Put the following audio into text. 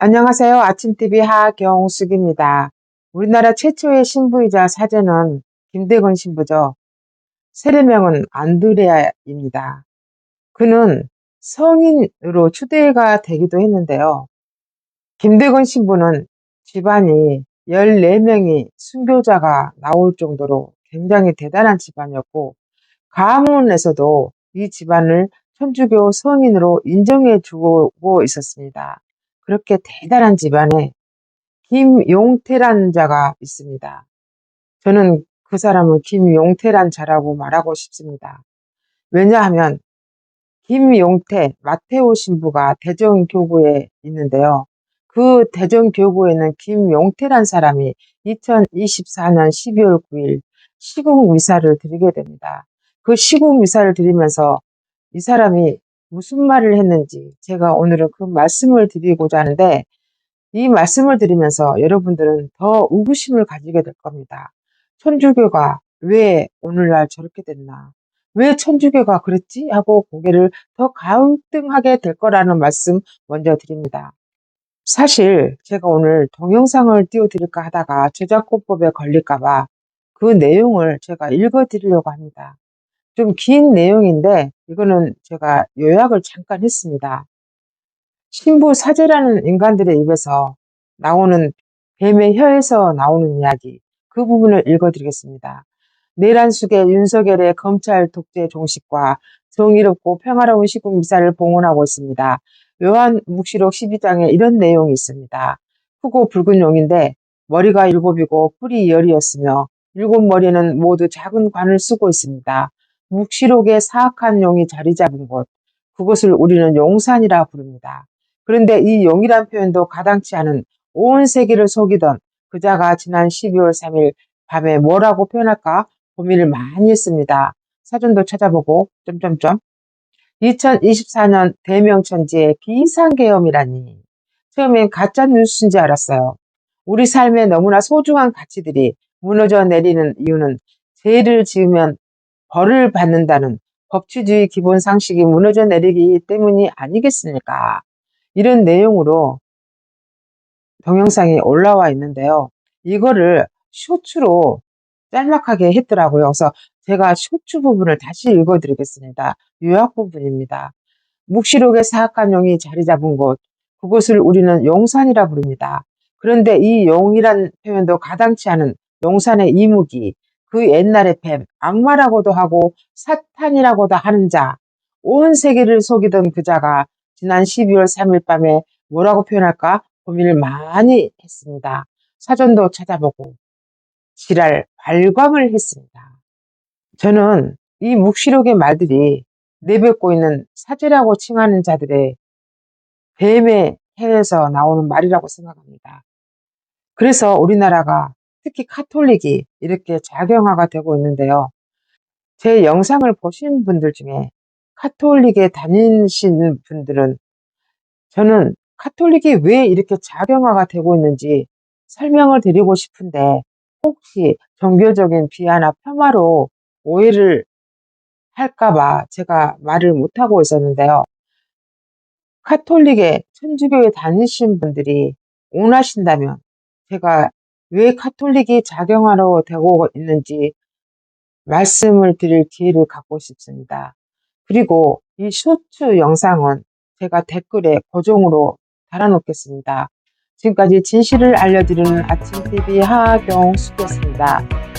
안녕하세요. 아침TV 하경숙입니다. 우리나라 최초의 신부이자 사제는 김대건 신부죠. 세례명은 안드레아입니다. 그는 성인으로 추대가 되기도 했는데요. 김대건 신부는 집안이 14명이 순교자가 나올 정도로 굉장히 대단한 집안이었고 가문에서도 이 집안을 천주교 성인으로 인정해 주고 있었습니다. 그렇게 대단한 집안에 김용태란 자가 있습니다. 저는 그 사람을 김용태란 자라고 말하고 싶습니다. 왜냐하면 김용태 마테오 신부가 대전교구에 있는데요. 그 대전교구에는 김용태란 사람이 2024년 12월 9일 시국 미사를 드리게 됩니다. 그 시국 미사를 드리면서 이 사람이 무슨 말을 했는지 제가 오늘은 그 말씀을 드리고자 하는데 이 말씀을 드리면서 여러분들은 더 우구심을 가지게 될 겁니다. 천주교가 왜 오늘날 저렇게 됐나? 왜 천주교가 그랬지? 하고 고개를 더 가운등하게 될 거라는 말씀 먼저 드립니다. 사실 제가 오늘 동영상을 띄워드릴까 하다가 저작권법에 걸릴까봐 그 내용을 제가 읽어드리려고 합니다. 좀 긴 내용인데 이거는 제가 요약을 잠깐 했습니다. 신부 사제라는 인간들의 입에서 나오는 뱀의 혀에서 나오는 이야기 그 부분을 읽어드리겠습니다. 내란 속에 윤석열의 검찰 독재 종식과 정의롭고 평화로운 시국 미사를 봉헌하고 있습니다. 요한 묵시록 12장에 이런 내용이 있습니다. 크고 붉은 용인데 머리가 일곱이고 뿔이 열이었으며 일곱 머리는 모두 작은 관을 쓰고 있습니다. 묵시록의 사악한 용이 자리 잡은 곳, 그곳을 우리는 용산이라 부릅니다. 그런데 이 용이란 표현도 가당치 않은 온 세계를 속이던 그자가 지난 12월 3일 밤에 뭐라고 표현할까 고민을 많이 했습니다. 사전도 찾아보고 점점점 2024년 대명천지의 비상계엄이라니 처음엔 가짜 뉴스인지 알았어요. 우리 삶에 너무나 소중한 가치들이 무너져 내리는 이유는 죄를 지으면 벌을 받는다는 법치주의 기본 상식이 무너져 내리기 때문이 아니겠습니까? 이런 내용으로 동영상이 올라와 있는데요. 이거를 쇼츠로 짤막하게 했더라고요. 그래서 제가 쇼츠 부분을 다시 읽어드리겠습니다. 요약 부분입니다. 묵시록의 사악한 용이 자리 잡은 곳, 그곳을 우리는 용산이라 부릅니다. 그런데 이 용이란 표현도 가당치 않은 용산의 이무기, 그 옛날의 뱀, 악마라고도 하고 사탄이라고도 하는 자, 온 세계를 속이던 그 자가 지난 12월 3일 밤에 뭐라고 표현할까 고민을 많이 했습니다. 사전도 찾아보고 지랄 발광을 했습니다. 저는 이 묵시록의 말들이 내뱉고 있는 사제라고 칭하는 자들의 뱀의 해에서 나오는 말이라고 생각합니다. 그래서 우리나라가 특히 카톨릭이 이렇게 작용화가 되고 있는데요. 제 영상을 보신 분들 중에 카톨릭에 다니시는 분들은 저는 카톨릭이 왜 이렇게 작용화가 되고 있는지 설명을 드리고 싶은데 혹시 종교적인 비하나 폄하로 오해를 할까봐 제가 말을 못하고 있었는데요. 카톨릭에 천주교에 다니신 분들이 원하신다면 제가 왜 카톨릭이 작용하러 되고 있는지 말씀을 드릴 기회를 갖고 싶습니다. 그리고 이 쇼츠 영상은 제가 댓글에 고정으로 달아놓겠습니다. 지금까지 진실을 알려드리는 아침TV 하경숙이었습니다.